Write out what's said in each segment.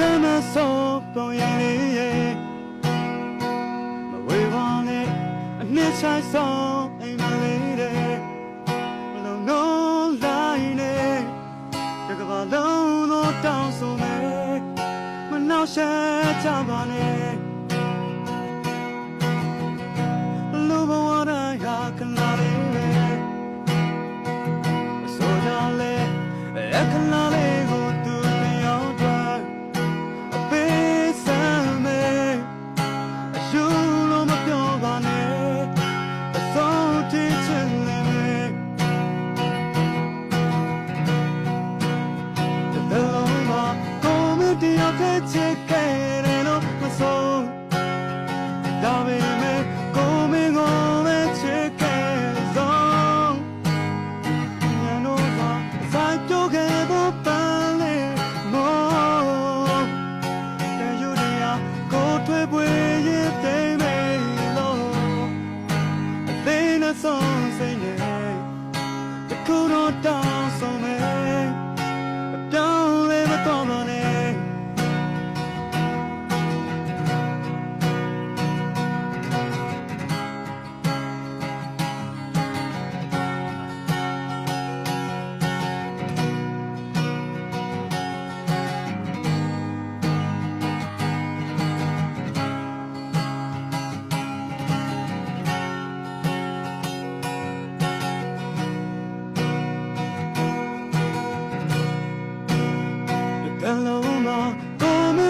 Dame so bon yin ye Ma we want it a nit chai so ai ma le de Lo no lai ne Da ka ba lo no down so me Ma now sha cha ba ne chicken on my soul. 다음에 coming home and chicken on. I know that I don't have a ballet te That you are go to a way you they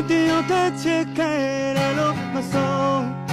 တင်ရောက်တဲ့ချစ်ခဲ့ရလို့မဆုံး